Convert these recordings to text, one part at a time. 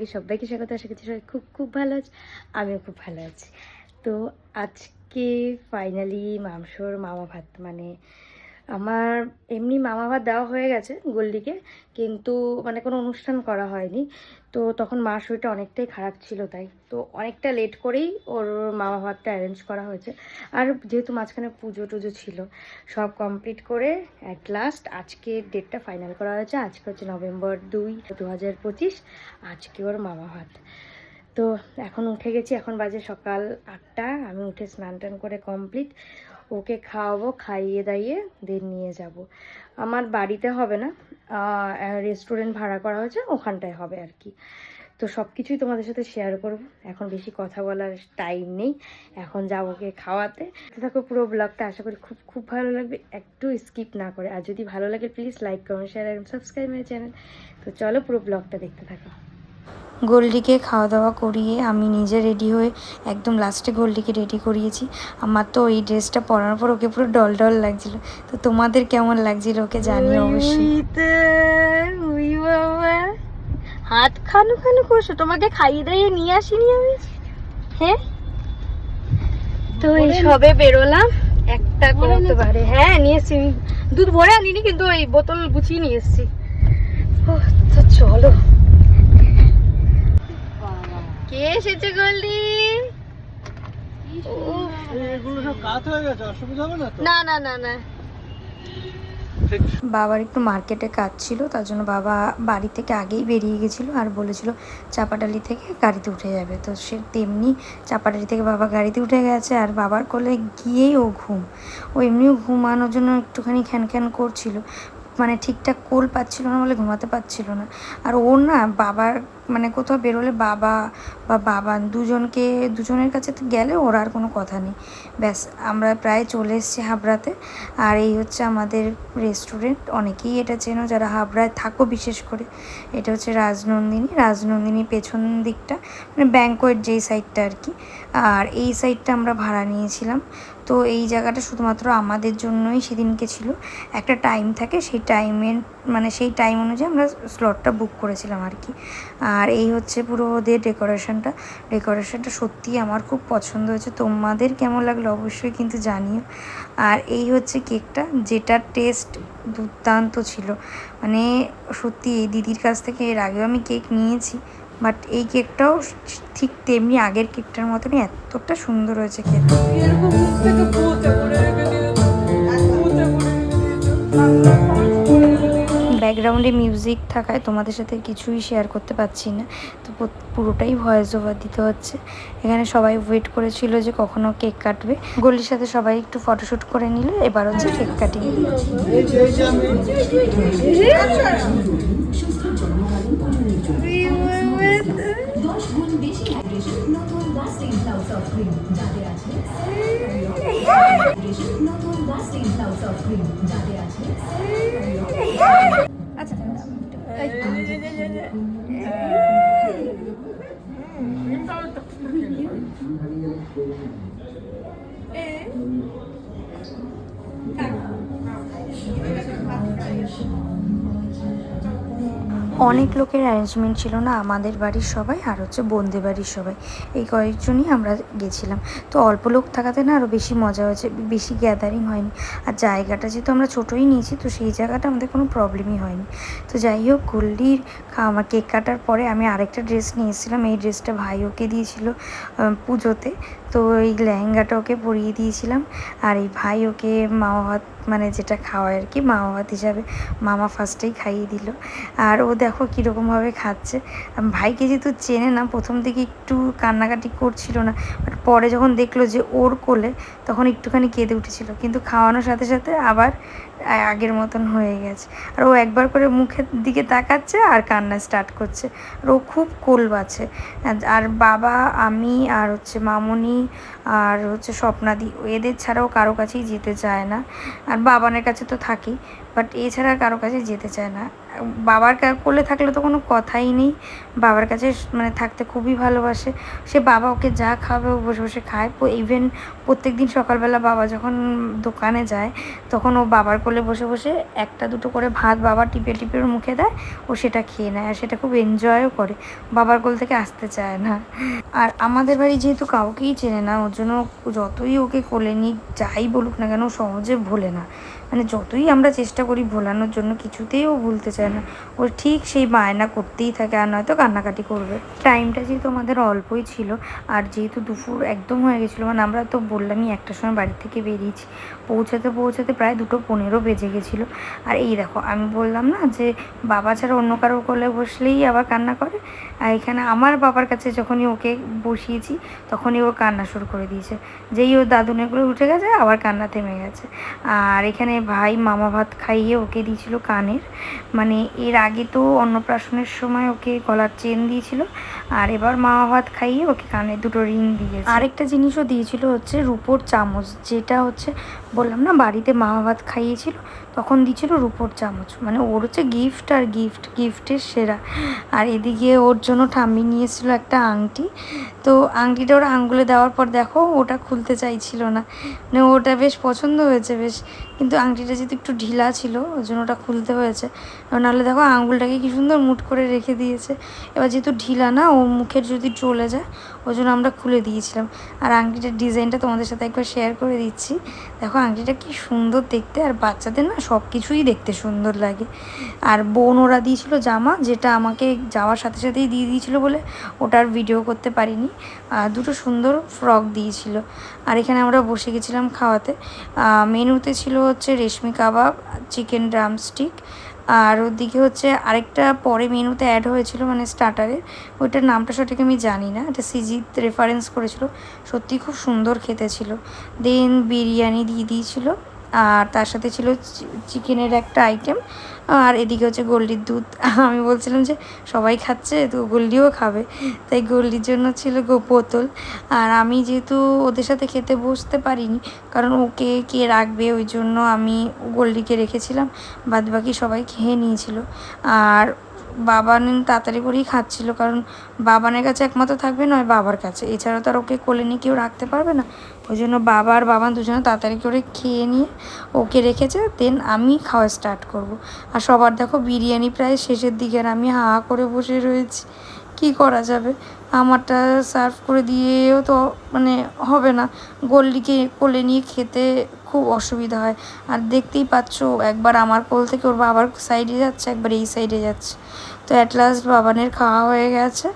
নতুন সবাইকে স্বাগত আশা করছি সবাই খুব খুব ভালো আছে, আমিও খুব ভালো আছি। তো আজকে ফাইনালি মাংসর মামা ভাত মানে আমার এমনি মামা ভাত দেওয়া হয়ে গেছে গোল্ডিকে, কিন্তু মানে কোনো অনুষ্ঠান করা হয়নি। তো তখন মার শরীরটা অনেকটাই খারাপ ছিল তাই। তো অনেকটা লেট করেই ওর মামা ভাতটা অ্যারেঞ্জ করা হয়েছে। আর যেহেতু মাঝখানে পুজো টুজো ছিল, সব কমপ্লিট করে অ্যাট লাস্ট আজকে ডেটটা ফাইনাল করা হয়েছে। আজকে হচ্ছে নভেম্বর দুই দু হাজার পঁচিশ। আজকে ওর মামা ভাত তো এখন উঠে গেছি, এখন বাজে সকাল আটটা। আমি উঠে স্নান টান করে কমপ্লিট ওকে খাওয়াবো, খাইয়ে দাইয়ে দেন নিয়ে যাব। আমার বাড়িতে হবে না রেস্টুরেন্ট ভাড়া করা হয়েছে, ওখানটায় হবে আর কি। তো সব কিছুই তোমাদের সাথে শেয়ার করব। এখন বেশি কথা বলার টাইম নেই। এখন যাব ওকে খাওয়াতে। থাকো পুরো ব্লগটা আশা করি খুব খুব ভালো লাগবে। একটু স্কিপ না করে। আর যদি ভালো লাগে প্লিজ লাইক কমেন্ট শেয়ার এবং সাবস্ক্রাইব মাই চ্যানেল তো চলো পুরো ব্লগটা দেখতে থাকো। গোল্ডিকে খাওয়া দাওয়া করিয়ে আমি নিজে রেডি হয়ে একদম লাস্টে গোল্ডিকে রেডি করিয়েছি। আমার তো এই ড্রেসটা পরার পর ওকে পুরো ডল ডল লাগছিল। তো তোমাদের কেমন লাগছিল ওকে জানিও অবশ্যই। হাত খানু খানু করছ? তোমাকে খাইয়ে দাইয়ে নিয়ে আসিনি আমি? হ্যাঁ? তো এই সবে বেরোলাম। একটা করতে পারে। হ্যাঁ নিয়ে এসছি। দুধ ভরে আনিনি কিন্তু ওই বোতল গুছিয়ে নিয়ে এসছি। ও তো চলো। কে এসেছে গোল্ডি উফ, এগুলো সব কাত হয়ে গেছে অসুবিধা হবে না না না না না। বাবার একটু মার্কেটে কাজ ছিল তার জন্য বাবা বাড়ি থেকে আগেই বেরিয়ে গেছিল আর বলেছিল চাপাডালি থেকে গাড়িতে উঠে যাবে। তো সে তেমনি চাপাডালি থেকে বাবা গাড়িতে উঠে গেছে আর বাবার কোলে গিয়েই ও ঘুম। ও এমনিও ঘুমানোর জন্য একটুখানি খ্যান খ্যান করছিল মানে ঠিকঠাক কোল পাচ্ছিল না বলে ঘুমাতে পারছিল না। আর ওর না বাবার মানে কোথাও বেরোলে বাবা বা বাবা দুজনকে, দুজনের কাছে তো গেলে ওর আর কোনো কথা নেই। ব্যাস, আমরা প্রায় চলে এসেছি হাবড়াতে। আর এই হচ্ছে আমাদের রেস্টুরেন্ট অনেকেই এটা চেনো, যারা হাবড়ায় থাকো বিশেষ করে। এটা হচ্ছে রাজনন্দিনী। রাজনন্দিনী পেছন দিকটা মানে ব্যাঙ্কোয়েট যেই সাইডটা আর কি। আর এই সাইডটা আমরা ভাড়া নিয়েছিলাম। তো এই জায়গাটা শুধুমাত্র আমাদের জন্যই সেদিনকে ছিল। একটা টাইম থাকে, সেই টাইমের মানে সেই টাইম অনুযায়ী আমরা স্লটটা বুক করেছিলাম আর কি। আর এই হচ্ছে পুরো ওদের ডেকোরেশনটা ডেকোরেশনটা সত্যিই আমার খুব পছন্দ হয়েছে। তোমাদের কেমন লাগল অবশ্যই কিন্তু জানিও। আর এই হচ্ছে কেকটা যেটার টেস্ট দুর্দান্ত ছিল। মানে সত্যি এই দিদির কাছ থেকে এর আগেও আমি কেক নিয়েছি বাট এই কেকটাও ঠিক তেমনি আগের কেকটার মতনই এতটা সুন্দর হয়েছে খেতে। ব্যাকগ্রাউন্ডে মিউজিক থাকায় তোমাদের সাথে কিছুই শেয়ার করতে পারছি না। তো পুরোটাই ভয়েস ওভার দিতে হচ্ছে। এখানে সবাই ওয়েট করেছিল যে কখনো কেক কাটবে। গলির সাথে সবাই একটু ফটোশ্যুট করে নিল, এবার হচ্ছে কেক কাটিং হাইড্রেশন নতুন অনেক লোকের অ্যারেঞ্জমেন্ট ছিল না, আমাদের বাড়ির সবাই আর হচ্ছে বোনদে বাড়ির সবাই। এই কয়েকজনই আমরা গেছিলাম। তো অল্প লোক থাকাতে না আরও বেশি মজা হয়েছে, বেশি গ্যাদারিং হয়নি। আর জায়গাটা যেহেতু আমরা ছোটোই নিয়েছি, তো সেই জায়গাটা আমাদের কোনো প্রবলেমই হয়নি। তো যাই হোক গল্লির আমার কেক কাটার পরে আমি আরেকটা ড্রেস নিয়ে এসেছিলাম। এই ড্রেসটা ভাই ওকে দিয়েছিল পুজোতে। তো এই লেহেঙ্গাটা ওকে পরিয়ে দিয়েছিলাম আর এই ভাই ওকে মামা ভাত মানে যেটা খাওয়ায় আর কি মামা ভাত হিসাবে মামা ফার্স্টেই খাইয়ে দিল। আর ও দেখো কীরকমভাবে খাচ্ছে। ভাইকে যেহেতু চেনে না, প্রথম দিকে একটু কান্নাকাটি করছিল না বাট পরে যখন দেখল যে ওর কোলে, তখন একটুখানি কেঁদে উঠেছিল। কিন্তু খাওয়ানোর সাথে সাথে আবার আগের মতন হয়ে গেছে। আর ও একবার করে মুখের দিকে তাকাচ্ছে আর কান্না স্টার্ট করছে। আর ও খুব কোল বাছে। আর বাবা, আমি আর হচ্ছে মামনি আর হচ্ছে স্বপ্নাদি, এদের ছাড়াও কারও কাছেই যেতে চায় না। আর বাবানের কাছে তো থাকি। বাট এছাড়া কারও কাছে যেতে চায় না। বাবার কোলে থাকলে তো কোনো কথাই নেই। বাবার কাছে মানে থাকতে খুবই ভালোবাসে। সে বাবা ওকে যা খাবে ও বসে বসে খায়। ইভেন প্রত্যেক দিন সকালবেলা বাবা যখন দোকানে যায়, তখন ও বাবার কোলে বসে বসে একটা দুটো করে ভাত বাবা টিপে টিপে মুখে দেয়। ও সেটা খেয়ে নেয়। আর সেটা খুব এনজয়ও করে। বাবার কোল থেকে আসতে চায় না। আর আমাদের বাড়ি যেহেতু কাউকেই চেনে না, ওর জন্য যতই ওকে কোলে নিই যাই বলুক না কেন সহজে ভোলে না। মানে যতই আমরা চেষ্টা করি ভোলানোর জন্য কিছুতেই ও ভুলতে চায় না। ও ঠিক সেই বায়না করতেই থাকে আর নয়তো কান্নাকাটি করবে। টাইমটা যেহেতু আমাদের অল্পই ছিল, আর যেহেতু দুপুর একদম হয়ে গেছিল মানে আমরা তো বললামই একটার সময় বাড়ি থেকে বেরিয়েছি। পৌঁছাতে পৌঁছাতে প্রায় দুটো পনেরো বেজে গেছিল। আর এই দেখো, আমি বললাম না যে বাবা ছাড়া অন্য কারও কোলে বসলেই আবার কান্না করে? আর এখানে আমার বাবার কাছে যখনই ওকে বসিয়েছি, তখনই ওর কান্না শুরু করে দিয়েছে। যেই ওর দাদুনেগুলো উঠে গেছে, আবার কান্না থেমে গেছে। আর এখানে ভাই মামা ভাত খাইয়ে ওকে দিয়েছিল কানের। মানে এর আগে তো অন্নপ্রাশনের সময় ওকে গলার চেন দিয়েছিল, আর এবার মামা ভাত খাইয়ে ওকে কানে দুটো রিং দিয়েছে। আরেকটা জিনিসও দিয়েছিল হচ্ছে রুপোর চামচ, যেটা হচ্ছে বললাম না, বাড়িতে মামা ভাত খাইয়েছিল, তখন দিয়েছিল রুপোর চামচ। মানে ওর হচ্ছে গিফট আর গিফট গিফটের সেরা। আর এদিকে ওর জন্য ঠাম্মি নিয়ে এসেছিল একটা আংটি। তো আংটিটা ওর আঙ্গুলে দেওয়ার পর দেখো, ওটা খুলতে চাইছিল না। মানে ওটা বেশ পছন্দ হয়েছে বেশ। কিন্তু আংটিটা যেহেতু একটু ঢিলা ছিল, ওই জন্য ওটা খুলতে হয়েছে। নাহলে দেখো আঙুলটাকে কি সুন্দর মুট করে রেখে দিয়েছে। এবার যেহেতু ঢিলা না, ও মুখের যদি চলে যায়, ওই জন্য আমরা খুলে দিয়েছিলাম। আর আংটিটার ডিজাইনটা তোমাদের সাথে একবার শেয়ার করে দিচ্ছি। দেখো আংটিটা কি সুন্দর দেখতে, আর বাচ্চাদের না সব কিছুই দেখতে সুন্দর লাগে। আর বোন ওরা দিয়েছিল জামা, যেটা আমাকে যাওয়ার সাথে সাথেই দিয়ে দিয়েছিল বলে ওটার ভিডিও করতে পারিনি। আর দুটো সুন্দর ফ্রক দিয়েছিল। আর এখানে আমরা বসে গেছিলাম খাওয়াতে। মেনুতে ছিল হচ্ছে রেশমি কাবাব, চিকেন ড্রামস্টিক আর ওদিকে হচ্ছে আরেকটা পরে মেনুতে অ্যাড হয়েছিল মানে স্টার্টারে ওইটার নামটা সঠিক আমি জানি না, এটা সিজিত রেফারেন্স করেছিল সত্যি খুব সুন্দর খেতে ছিল। দেন বিরিয়ানি দিয়ে দিয়েছিল। আর তার সাথে ছিল চিকেনের একটা আইটেম আর এদিকে হচ্ছে গোল্ডির দুধ। আমি বলছিলাম যে, সবাই খাচ্ছে, তো গোল্ডিও খাবে। তাই গোল্ডির জন্য ছিল গো বোতল। আর আমি যেহেতু ওদের সাথে খেতে বসতে পারিনি, কারণ ওকে কে রাখবে, ওই জন্য আমি গোল্ডিকে রেখেছিলাম। বাদ বাকি সবাই খেয়ে নিয়েছিল। আর বাবান তাড়াতাড়ি করেই খাচ্ছিল, কারণ বাবানের কাছে একমাত্র থাকবে নয়, বাবার কাছে। এছাড়া তো আর ওকে কোলে নিয়ে কেউ রাখতে পারবে না। ওই জন্য বাবা আর বাবান দুজনে তাড়াতাড়ি করে খেয়ে নিয়ে ওকে রেখেছে দেন আমি খাওয়া স্টার্ট করব। আর সবার দেখো, বিরিয়ানি প্রায় শেষের দিকে আর আমি হা হা করে বসে রয়েছি। কি করা যাবে? আমারটা সার্ভ করে দিয়েও তো মানে হবে না। গোল্ডিকে কোলে নিয়ে খেতে খুব অসুবিধা হয়। আর দেখতেই পাচ্ছ, একবার আমার কোল থেকে ওর বাবার সাইডে যাচ্ছে, একবার এই সাইডে যাচ্ছে। তো অ্যাট লাস্ট বাবানের খাওয়া হয়ে গেছে।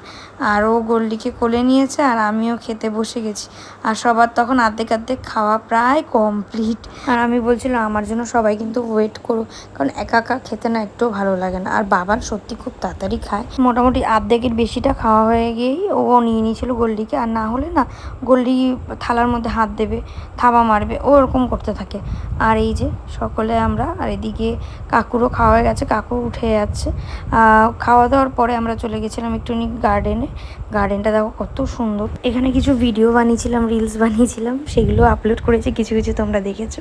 আর ও গোল্ডিকে কোলে নিয়েছে আর আমিও খেতে বসে গেছি। আর সবার তখন আর্ধেক আর্ধেক খাওয়া প্রায় কমপ্লিট আর আমি বলছিলাম, আমার জন্য সবাই কিন্তু ওয়েট করো, কারণ একা একা খেতে না একটু ভালো লাগে না। আর বাবার সত্যি খুব তাড়াতাড়ি খায়। মোটামুটি আর্ধেকের বেশিটা খাওয়া হয়ে গিয়েই ও নিয়ে নিয়েছিল গোল্ডিকে। আর না হলে না, গোল্ডি থালার মধ্যে হাত দেবে, থাবা মারবে, ও ওরকম করতে থাকে। আর এই যে সকলে আমরা, আর এদিকে কাকুরও খাওয়া হয়ে গেছে, কাকু উঠে যাচ্ছে। খাওয়া দাওয়ার পরে আমরা চলে গেছিলাম একটুখানি গার্ডেনে গার্ডেনটা দেখো কত সুন্দর। এখানে কিছু ভিডিও বানিয়েছিলাম রিলস বানিয়েছিলাম সেগুলো আপলোড করেছি কিছু কিছু তোমরা দেখেছ।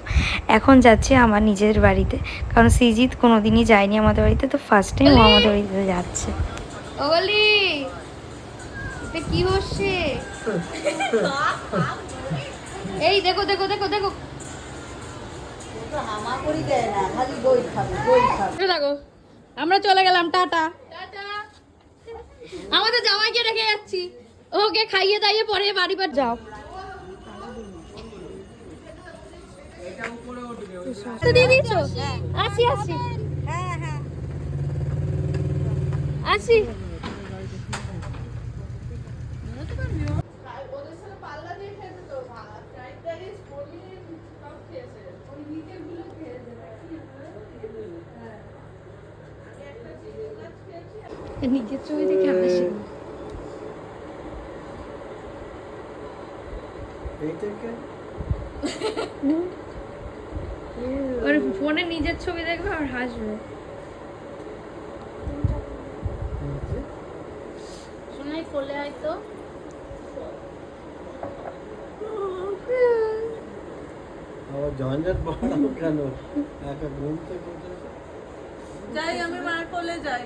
এখন যাচ্ছে আমার নিজের বাড়িতে কারণ সিজিৎ কোনো দিনই যায়নি আমাদের বাড়িতে তো ফার্স্ট টাইম ও আমাদের বাড়িতে যাচ্ছে। কি হচ্ছে এই দেখো দেখো দেখো দেখো। দেখো আমরা চলে গেলাম টাটা। আমাদের জামাইকে রেখে যাচ্ছি। ওকে খাইয়ে দাইয়ে পরে বাড়ি বার যাও। আসি আসি। আসি। নিজের ছবি দেখে হাসি এই থেকে ওর ফোনে নিজের ছবি দেখবে আর হাসবে। শোনাই ফলে হয়তো আবার ঝঞ্ঝট বাড়াও কেন? একা ঘুম থেকে যাই আমি মার কোলে যাই।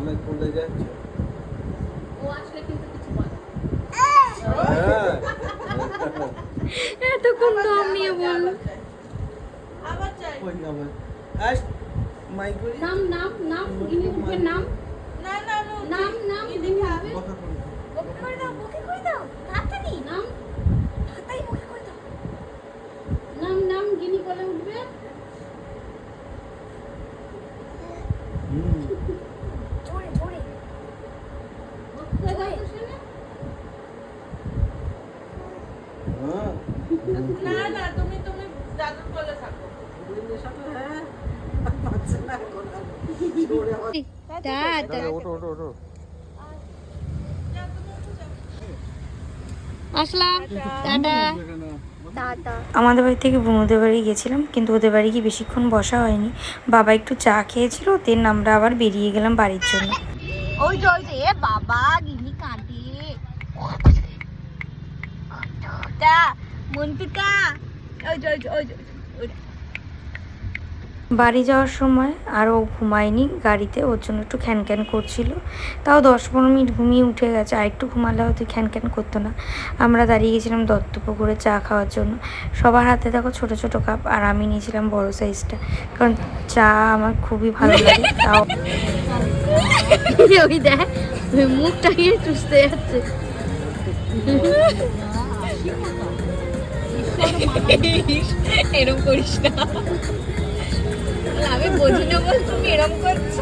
থামে কোলে যাচ্ছে? ও আসলে কিন্তু কিছু বলে হ্যাঁ। এতক্ষণ দম নিয়ে বলল আবার চাই। ওই আবার আই মাইক করি? নাম নাম নাম ইনি উঠবে নাম। না না আমি উঠি। নাম নাম ইনি উঠবে বকা করে দাও বকি করে দাও বকি করে দাও। তাড়াতাড়ি। নাম। তাড়াতাড়ি বকি করে দাও। নাম নাম গিনি কোলে উঠবে হুম জোরে জোরে বকি করে দাও তো শুনে হ্যাঁ না না তুমি তুমি দাদুর কোলে থাকো। ওটো ওটো ওটো আসলাম। টাটা টাটা আমাদের বাড়ি থেকে বুনুদের বাড়ি গেছিলাম কিন্তু ওদের বাড়ি গিয়ে বেশিক্ষণ বসা হয়নি। বাবা একটু চা খেয়েছিল দেন আমরা আবার বেরিয়ে গেলাম বাড়ির জন্য। ওই এ বাবা গিনি কাঁদে। তা মন্তিকা। বাড়ি যাওয়ার সময় আরও ঘুমায়নি গাড়িতে ওর জন্য একটু খ্যান খ্যান করছিল। তাও দশ পনেরো মিনিট ঘুমিয়ে উঠে গেছে আর একটু ঘুমালে হয়তো খ্যান খ্যান করতো না। আমরা দাঁড়িয়ে গেছিলাম দত্তপুকুরে চা খাওয়ার জন্য। সবার হাতে দেখো ছোট ছোট কাপ আর আমি নিয়েছিলাম বড় সাইজটা। কারণ চা আমার খুবই ভালো লাগে তাও ওই দেখ মুখটা গিয়ে চুষতে যাচ্ছে? এরম করিস না। আমি বুঝি না বল, তুমি এরম করছ?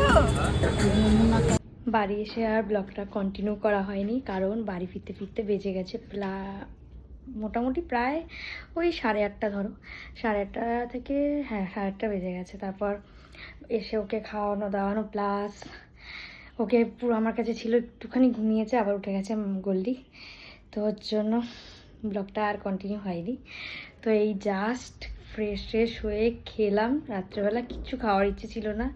বাড়ি এসে আর ব্লগটা কন্টিনিউ করা হয়নি, কারণ বাড়ি ফিরতে ফিরতে বেজে গেছে প্লা- মোটামুটি প্রায় ওই সাড়ে আটটা ধরো। সাড়ে আটটা থেকে হ্যাঁ সাড়ে আটটা বেজে গেছে। তারপর এসে ওকে খাওয়ানো দাওয়ানো প্লাস ওকে পুরো আমার কাছে ছিল, একটুখানি ঘুমিয়েছে, আবার উঠে গেছে গোল্ডি। তো ওর জন্য ব্লগটা আর কন্টিনিউ হয়নি। তো এই জাস্ট ফ্রেশ ফ্রেশ হয়ে খেলাম। রাত্রেবেলা কিচ্ছু খাওয়ার ইচ্ছে ছিল না।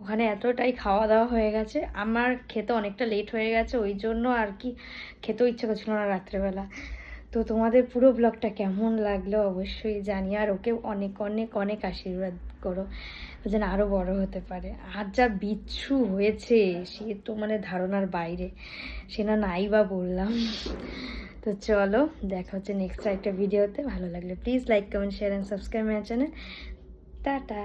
ওখানে এতটাই খাওয়া দাওয়া হয়ে গেছে। আমার খেতে অনেকটা লেট হয়ে গেছে, ওই জন্য আর কি খেতেও ইচ্ছা করছিল না রাত্রেবেলা। তো তোমাদের পুরো ব্লগটা কেমন লাগল অবশ্যই জানি, আর ওকে অনেক অনেক অনেক আশীর্বাদ করো যেন আরও বড় হতে পারে। আর যা বিচ্ছু হয়েছে, সে তো মানে ধারণার বাইরে। সে না নাই বা বললাম। তো চলো, দেখা হচ্ছে নেক্সট একটা ভিডিওতে ভালো লাগলে please like comment share and subscribe my channel tata!